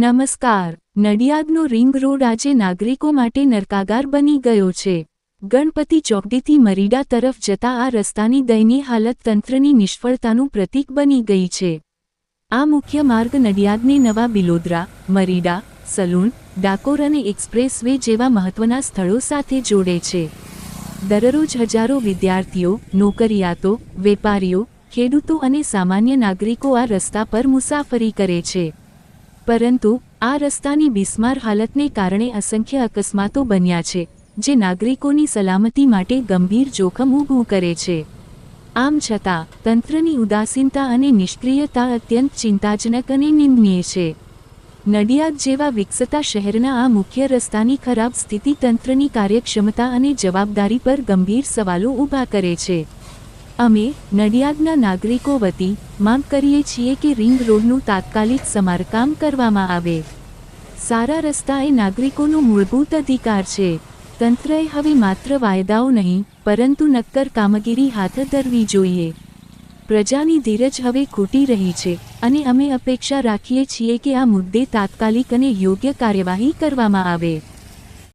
નમસ્કાર. નડિયાદનો ring road આજે નાગરિકો માટે નરકાગાર બની ગયો છે. ગણપતિ ચોકડીથી મરીડા તરફ જતા આ રસ્તાની દયનીય હાલત તંત્રની નિષ્ફળતાનું પ્રતીક બની ગઈ છે. આ મુખ્ય માર્ગ નડિયાદને નવા બિલોદરા, મરીડા સલૂન ડાકોર અને એક્સપ્રેસ વે જેવા મહત્વના સ્થળો સાથે જોડે છે. દરરોજ હજારો વિદ્યાર્થીઓ, નોકરિયાતો, વેપારીઓ, ખેડૂતો અને સામાન્ય નાગરિકો આ રસ્તા પર મુસાફરી કરે છે. પરંતુ આ રસ્તાની બિસ્માર હાલતને કારણે અસંખ્ય અકસ્માતો બન્યા છે, જે નાગરિકોની સલામતી માટે ગંભીર જોખમ ઊભું કરે છે. આમ છતાં, તંત્રની ઉદાસીનતા અને નિષ્ક્રિયતા અત્યંત ચિંતાજનક અને નિંદનીય છે. નડિયાદ જેવા વિકસતા શહેરના આ મુખ્ય રસ્તાની ખરાબ સ્થિતિ તંત્રની કાર્યક્ષમતા અને જવાબદારી પર ગંભીર સવાલો ઊભા કરે છે. અમે નડિયાદના નાગરિકો વતી માંગ કરીએ છીએ કે રિંગ રોડનું તાત્કાલિક સમારકામ કરવામાં આવે. સારા રસ્તા એ નાગરિકોનો મૂળભૂત અધિકાર છે. તંત્રએ હવે માત્ર વાયદાઓ નહીં, પરંતુ નક્કર કામગીરી હાથ ધરવી જોઈએ. પ્રજાની ધીરજ હવે ખૂટી રહી છે અને અમે અપેક્ષા રાખીએ છીએ કે આ મુદ્દે તાત્કાલિક અને યોગ્ય કાર્યવાહી કરવામાં આવે.